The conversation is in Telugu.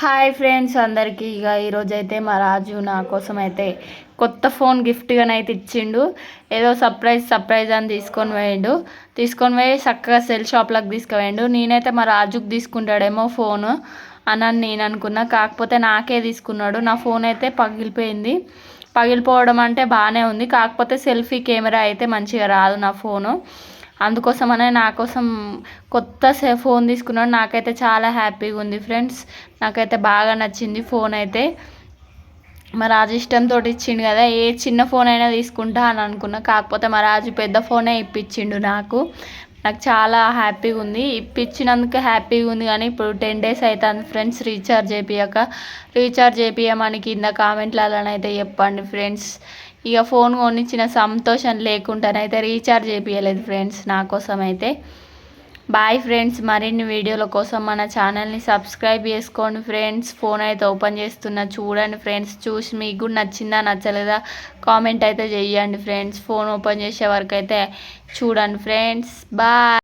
హాయ్ ఫ్రెండ్స్ అందరికీ. ఇక ఈరోజు అయితే మా రాజు నా కోసం అయితే కొత్త ఫోన్ గిఫ్ట్గానైతే ఇచ్చిండు. ఏదో సర్ప్రైజ్ సర్ప్రైజ్ అని తీసుకొని పోయిండు. తీసుకొని పోయి చక్కగా సెల్ షాప్లోకి తీసుకుపోయిండు. నేనైతే మా రాజుకి తీసుకుంటాడేమో ఫోను. అని నేను అనుకున్నా. కాకపోతే నాకే తీసుకున్నాడు. నా ఫోన్ అయితే పగిలిపోయింది. పగిలిపోవడం అంటే బాగానే ఉంది. కాకపోతే సెల్ఫీ కెమెరా అయితే మంచిగా రాదు నా ఫోను. అందుకోసమనే నా కోసం కొత్త ఫోన్ తీసుకున్నాడు. నాకైతే చాలా హ్యాపీగా ఉంది ఫ్రెండ్స్. నాకైతే బాగా నచ్చింది ఫోన్ అయితే. మా రాజు ఇష్టంతో ఇచ్చిండు కదా ఏ చిన్న ఫోన్ అయినా తీసుకుంటా అని అనుకున్నా. కాకపోతే మా రాజు పెద్ద ఫోనే ఇప్పించిండు నాకు. నాకు చాలా హ్యాపీగా ఉంది. ఇప్పించినందుకు హ్యాపీగా ఉంది కానీ ఇప్పుడు టెన్ డేస్ అవుతుంది ఫ్రెండ్స్. రీఛార్జ్ చేపియాక రీఛార్జ్ చేపియమని కింద కామెంట్లలోనైతే చెప్పండి ఫ్రెండ్స్. ఇక ఫోన్ కొనిచ్చిన సంతోషం లేకుండానైతే రీఛార్జ్ చేయలేదు ఫ్రెండ్స్ నా కోసం అయితే బాయ్ ఫ్రెండ్స్ మరిన్ని వీడియోల కోసం మన ఛానల్ని సబ్స్క్రైబ్ చేసుకోండి ఫ్రెండ్స్. ఫోన్ అయితే ఓపెన్ చేస్తున్నా చూడండి ఫ్రెండ్స్. చూసి మీకు కూడా నచ్చిందా నచ్చలేదా కామెంట్ అయితే చేయండి ఫ్రెండ్స్. ఫోన్ ఓపెన్ చేసే వరకు అయితే చూడండి ఫ్రెండ్స్. బాయ్.